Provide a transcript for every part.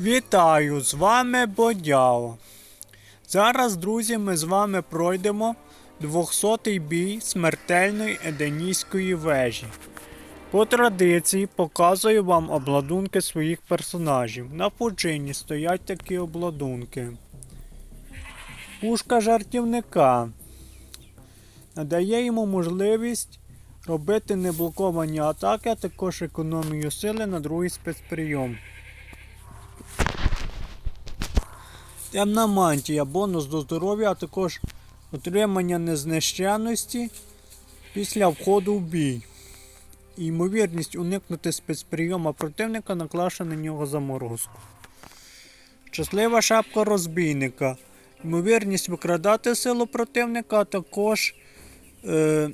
Вітаю! З вами Бодяо. Зараз, друзі, ми з вами пройдемо 200-й бій смертельної Еденійської вежі. По традиції показую вам обладунки своїх персонажів. На пуджині стоять такі обладунки. Пушка жартівника надає йому можливість робити неблоковані атаки, а також економію сили на другий спецприйом. Темна мантія, бонус до здоров'я, а також отримання незнищенності після входу в бій. І ймовірність уникнути спецприйома противника наклавши на нього заморозку. Щаслива шапка розбійника. Ймовірність викрадати силу противника, а також е,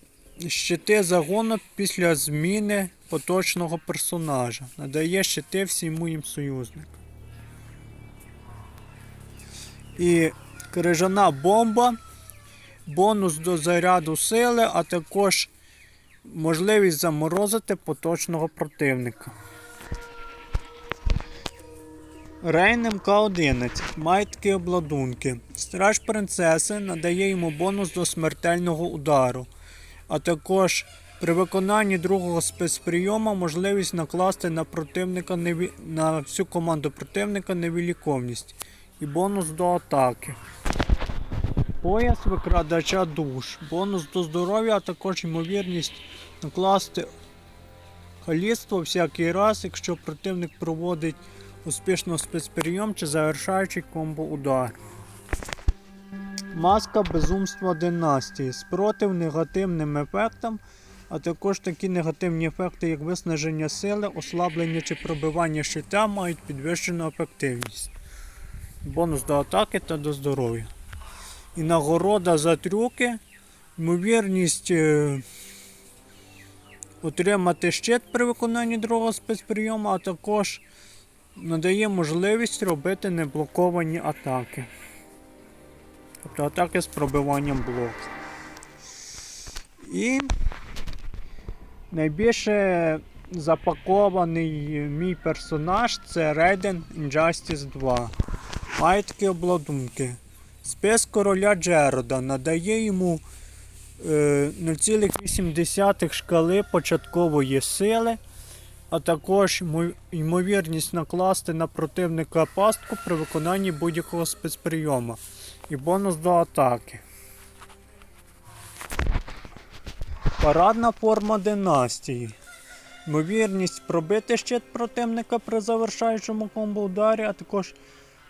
щити загону після зміни поточного персонажа. Надає щити всім моїм союзникам. І крижана бомба, бонус до заряду сили, а також можливість заморозити поточного противника. Рейн МК-11 має обладунки. Страж принцеси надає йому бонус до смертельного удару, а також при виконанні другого спецприйому можливість накласти на противника неві... на всю команду противника невіліковність і бонус до атаки. Пояс викрадача душ, бонус до здоров'я, а також ймовірність накласти каліцтво всякий раз, якщо противник проводить успішно спецприйом чи завершаючий комбо удар. Маска безумства династії. Спротив негативним ефектам, а також такі негативні ефекти, як виснаження сили, ослаблення чи пробивання щита, мають підвищену ефективність. Бонус до атаки та до здоров'я. І нагорода за трюки. Ймовірність е, отримати щит при виконанні другого спецприйому, а також надає можливість робити неблоковані атаки. Тобто атаки з пробиванням блоку. І найбільше запакований мій персонаж це Raiden Injustice 2. Має такі обладунки. Спис короля Джерода надає йому е, 0,8 шкали початкової сили, а також ймовірність накласти на противника пастку при виконанні будь-якого спецприйому і бонус до атаки. Парадна форма династії. Ймовірність пробити щит противника при завершаючому комбо ударі, а також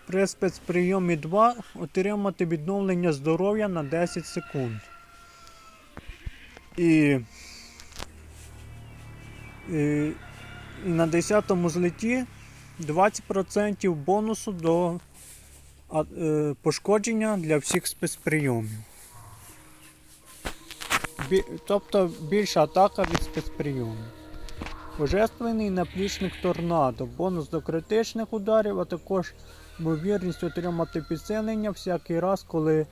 при спецприйомі 2 отримати відновлення здоров'я на 10 секунд. І, і, і на 10 му злеті 20% бонусу до пошкодження для всіх спецприйомів. Тобто більша атака від спецприйомів. Божественний наплічник торнадо, бонус до критичних ударів, а також ймовірність отримати підсилення всякий раз, коли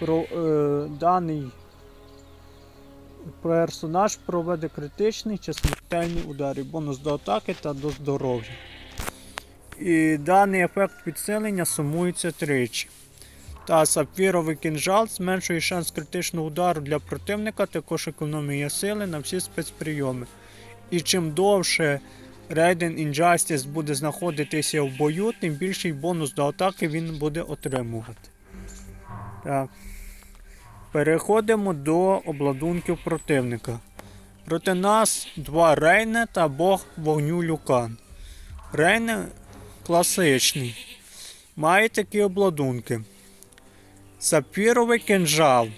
про, е, даний персонаж проведе критичний чи смертельний удар, бонус до атаки та до здоров'я. І даний ефект підсилення сумується тричі. Та сапфіровий кінжал зменшує шанс критичного удару для противника, також економія сили на всі спецприйоми. І чим довше Raiden Injustice буде знаходитися в бою, тим більший бонус до атаки він буде отримувати. Так. Переходимо до обладунків противника. Проти нас два Рейне та Бог вогню Люкан. Рейне класичний. Має такі обладунки. Сапфіровий кинжал.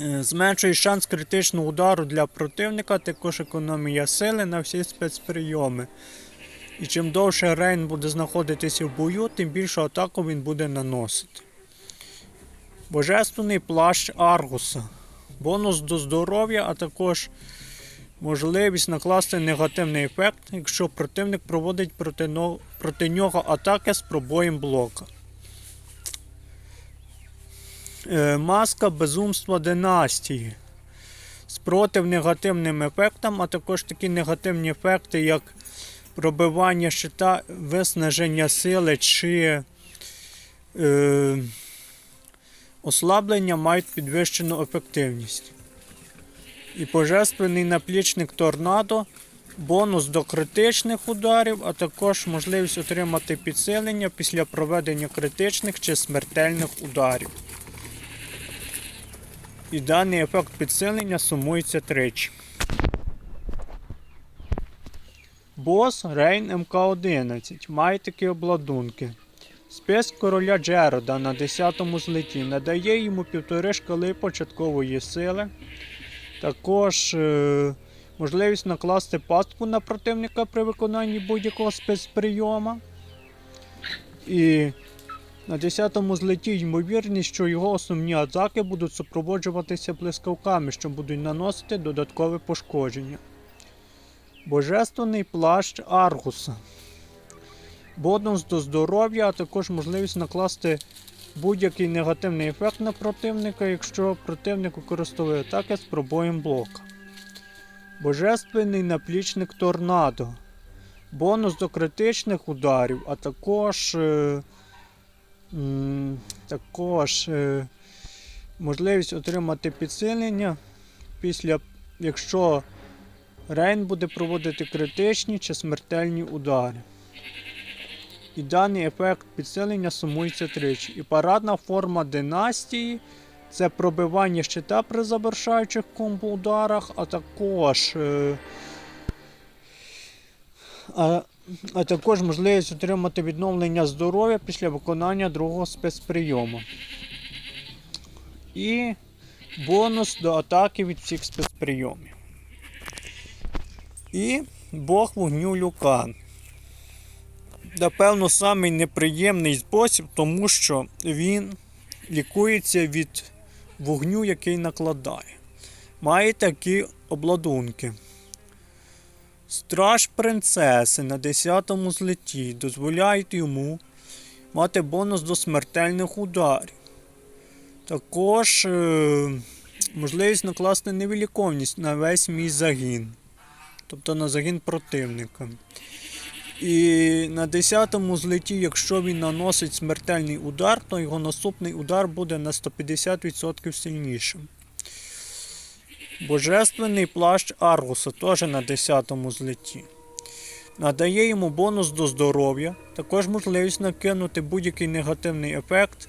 Е, Зменшує шанс критичного удару для противника, також економія сили на всі спецприйоми. І чим довше Рейн буде знаходитися в бою, тим більшу атаку він буде наносити. Божественний плащ Аргуса. Бонус до здоров'я, а також можливість накласти негативний ефект, якщо противник проводить проти, нього атаки з пробоєм блока. Е, Маска безумства династії. Спротив негативним ефектам, а також такі негативні ефекти, як пробивання щита, виснаження сили чи е, ослаблення мають підвищену ефективність. І божественний наплічник торнадо, бонус до критичних ударів, а також можливість отримати підсилення після проведення критичних чи смертельних ударів. І даний ефект підсилення сумується тричі. Бос Рейн МК-11 має такі обладунки. Спис короля Джерода на 10-му злеті надає йому півтори шкали початкової сили. Також е, можливість накласти пастку на противника при виконанні будь-якого спецприйома. І на 10-му злеті ймовірність, що його основні атаки будуть супроводжуватися блискавками, що будуть наносити додаткове пошкодження. Божественний плащ Аргуса. Бонус до здоров'я, а також можливість накласти будь-який негативний ефект на противника, якщо противник використовує атаки з пробоєм блока. Божественний наплічник торнадо. Бонус до критичних ударів, а також, е, також е, можливість отримати підсилення після, якщо Рейн буде проводити критичні чи смертельні удари. І даний ефект підсилення сумується тричі. І парадна форма династії це пробивання щита при завершаючих комбо-ударах, а також. Е, а, а також можливість отримати відновлення здоров'я після виконання другого спецприйому. І бонус до атаки від всіх спецприйомів. І Бог вогню Люкан. Напевно, самий неприємний спосіб, тому що він лікується від вогню, який накладає. Має такі обладунки. Страж принцеси на 10-му злеті дозволяють йому мати бонус до смертельних ударів. Також е- можливість накласти невиліковність на весь мій загін, тобто на загін противника. І на 10-му злеті, якщо він наносить смертельний удар, то його наступний удар буде на 150% сильнішим. Божественний плащ Аргуса теж на 10-му злеті. Надає йому бонус до здоров'я, також можливість накинути будь-який негативний ефект,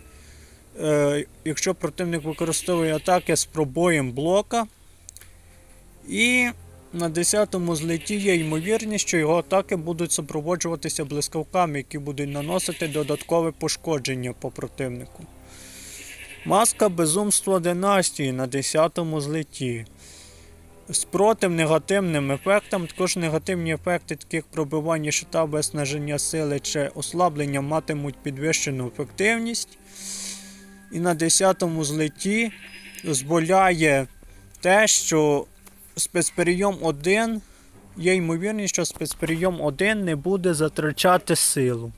е, якщо противник використовує атаки з пробоєм блока. І на 10-му злеті є ймовірність, що його атаки будуть супроводжуватися блискавками, які будуть наносити додаткове пошкодження по противнику. Маска безумства династії на 10-му злеті. Спротив негативним ефектам, також негативні ефекти, такі як пробивання щита, виснаження сили чи ослаблення матимуть підвищену ефективність. І на 10-му злеті дозволяє те, що спецперейом 1 є ймовірність, що спецперейом 1 не буде затрачати силу.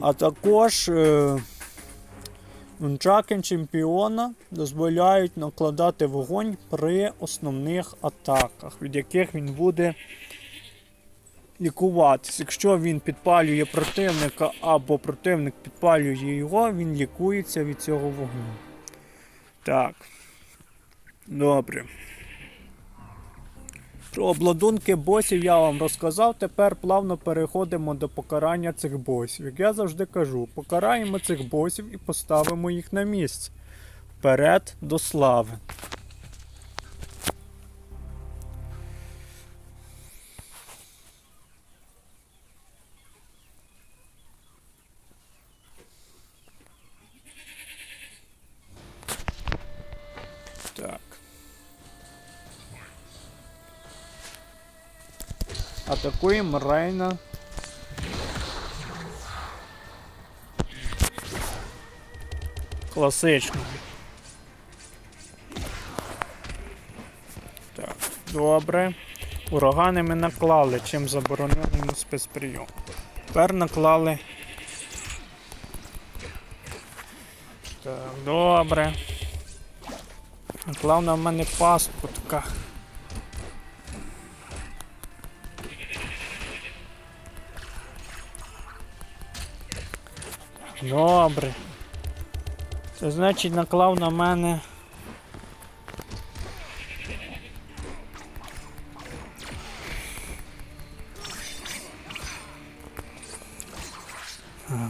А також е, нунчаки чемпіона дозволяють накладати вогонь при основних атаках, від яких він буде лікуватись. Якщо він підпалює противника або противник підпалює його, він лікується від цього вогню. Так. Добре. Про обладунки босів я вам розказав. Тепер плавно переходимо до покарання цих босів. Як я завжди кажу, покараємо цих босів і поставимо їх на місце. Вперед до слави. Атакуємо Рейна. Класично. Так, добре. Урагани ми наклали, чим заборонили йому спецприйом. Тепер наклали. Так, добре. Наклав на мене пастку Добре. Це значить наклав на мене.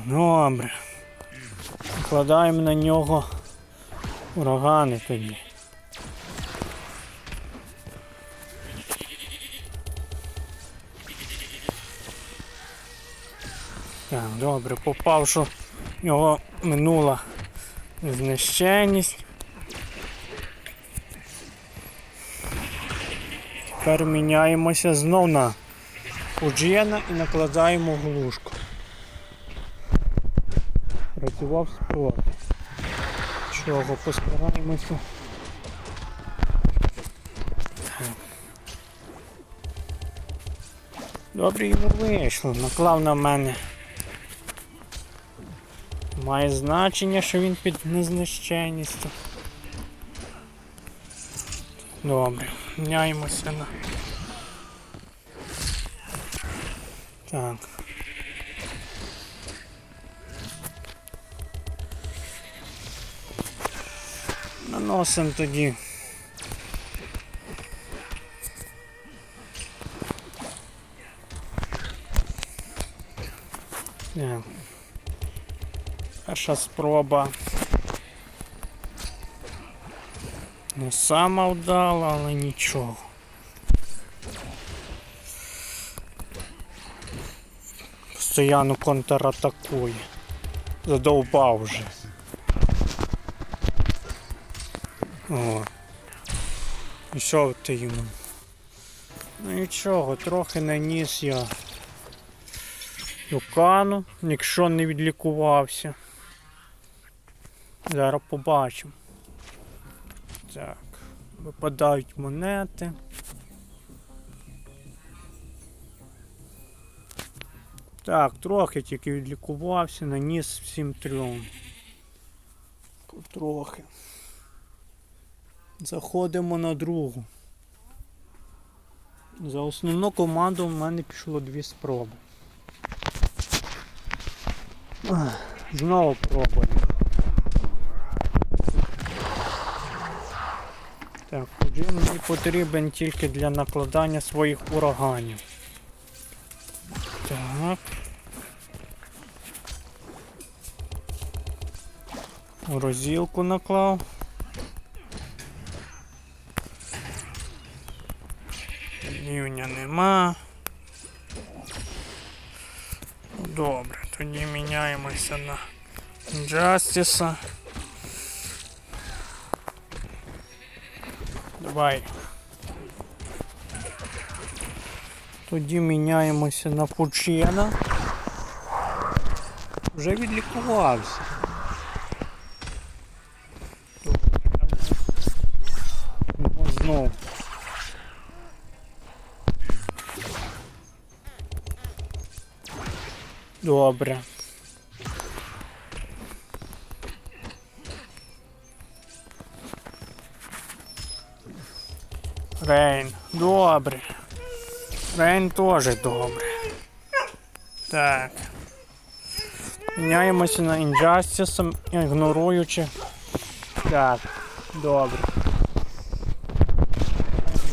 Добре. Накладаємо на нього урагани тоді. Так, добре, попав, що в нього минула знищеність. Тепер міняємося знов на Уджіна і накладаємо глушку. Працював спроти. Чого, постараємося. Добре йому вийшло, наклав на мене. Має значення, що він під незнищенністю. Добре, міняємося на. Так. Наносимо тоді. Перша спроба. Не сама вдала, але нічого. Постоянно контратакує. Задовбав вже. О. Пішов ти йому. Ну нічого, трохи наніс я Юкану, якщо не відлікувався. Зараз побачимо. Так, випадають монети. Так, трохи тільки відлікувався, наніс всім трьом. Трохи. Заходимо на другу. За основну команду в мене пішло дві спроби. Знову пробуємо. Так, один мені потрібен тільки для накладання своїх ураганів. Так. Розілку наклав. Рівня нема. Добре, тоді міняємося на Джастіса. Давай. Тоді міняємося на Пучена. Вже відлікувався. Знов. Добре. Рейн, добре. Рейн теж добре. Так. Міняємося на інжастісом, ігноруючи. Так, добре.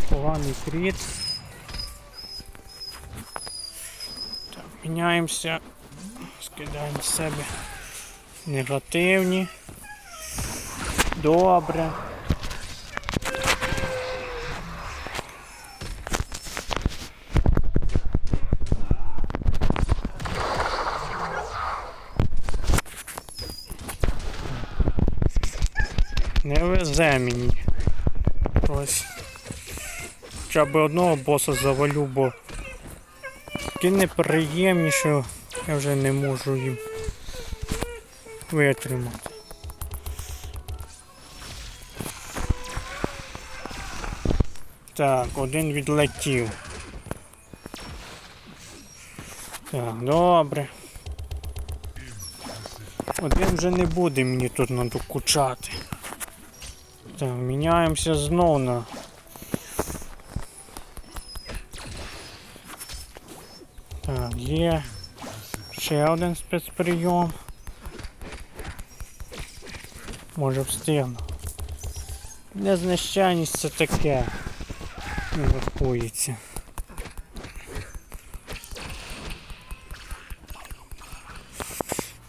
Поганий кріт. Так, міняємося. Скидаємо себе негативні. Добре. Не мені. Ось. Хоча б одного боса завалю, бо таке неприємні, що я вже не можу їм витримати. Так, один відлетів. Так, добре. Один вже не буде мені тут надокучати. Так, міняємося знов на. Так, є ще один спецприйом. Може встигну. Незнищайність це таке. Не рахується.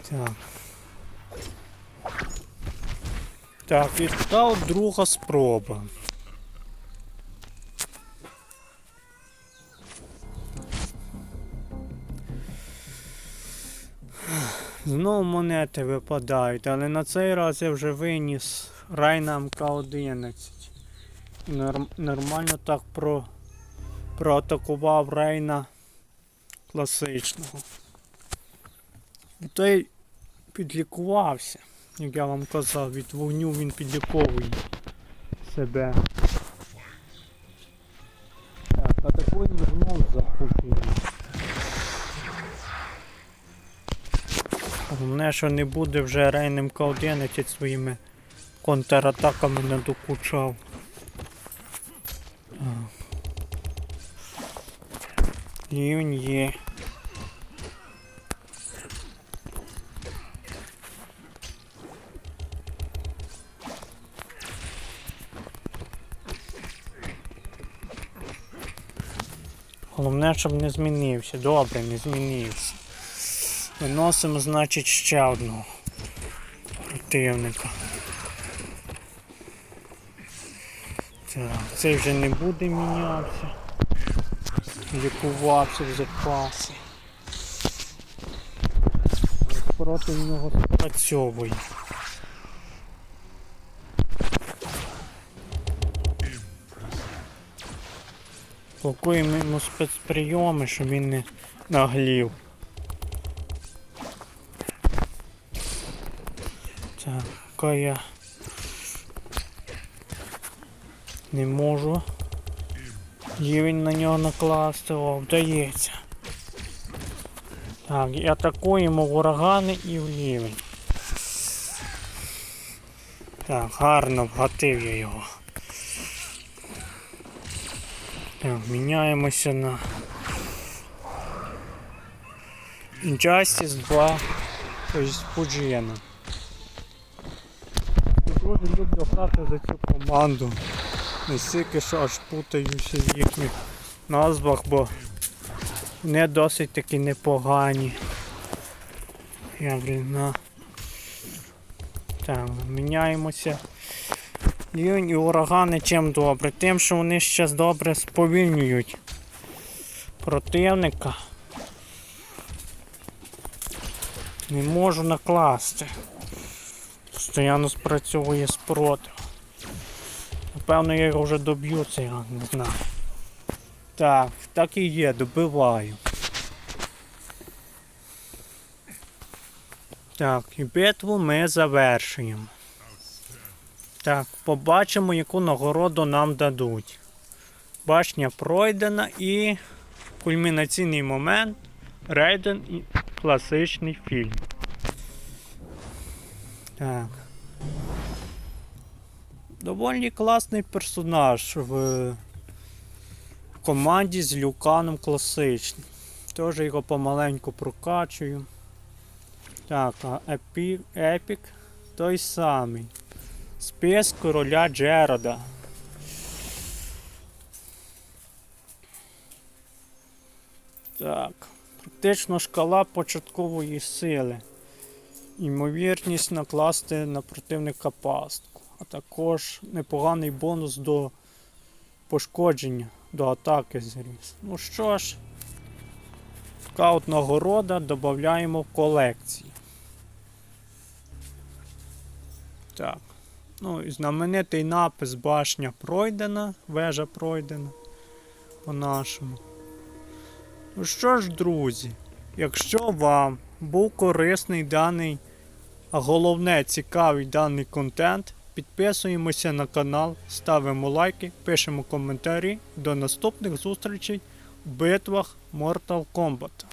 Так. Так, та друга спроба. Знову монети випадають, але на цей раз я вже виніс Райна МК-11. Норм- нормально так про... проатакував Рейна класичного. І той підлікувався, як я вам казав, від вогню він підліковує себе. Так, а атакуємо знов захопили. Головне, що не буде вже Рейн МК-11 своїми контратаками не докучав. Рівень є. Головне, щоб не змінився. Добре, не змінився. Виносимо, значить, ще одного противника. Так, цей вже не буде мінятися. Лікувався в запаси. Проти нього спрацьовує. Блокуємо йому спецприйоми, щоб він не наглів. Так, я не можу рівень на нього накласти, о, вдається. Так, і атакуємо в урагани і в рівень. Так, гарно вгатив я його. Так, міняємося на Injustice 2, тобто Фуджієна. Дуже люблю грати за цю команду. Настільки, що аж путаюся в їхніх назвах, бо вони досить таки непогані. Я, блін, на... Так, міняємося. Рівень і урагани чим добре? Тим, що вони ще добре сповільнюють противника. Не можу накласти. Постоянно спрацьовує спротив. Напевно, я його вже доб'ю, це я не знаю. Так, так і є, добиваю. Так, і битву ми завершуємо. Так, побачимо, яку нагороду нам дадуть. Башня пройдена і кульмінаційний момент Рейден і класичний фільм. Так. Доволі класний персонаж в команді з Люканом класичним. Теж його помаленьку прокачую. Так, а епі, епік той самий. Спис короля Джерода. Так. Практично шкала початкової сили. Ймовірність накласти на противника пастку. А також непоганий бонус до пошкодження, до атаки зріс. Ну що ж, така от нагорода додаємо в колекції. Так. Ну і знаменитий напис башня пройдена, вежа пройдена по-нашому. Ну що ж, друзі, якщо вам був корисний даний, а головне цікавий даний контент, підписуємося на канал, ставимо лайки, пишемо коментарі. До наступних зустрічей в битвах Mortal Kombat.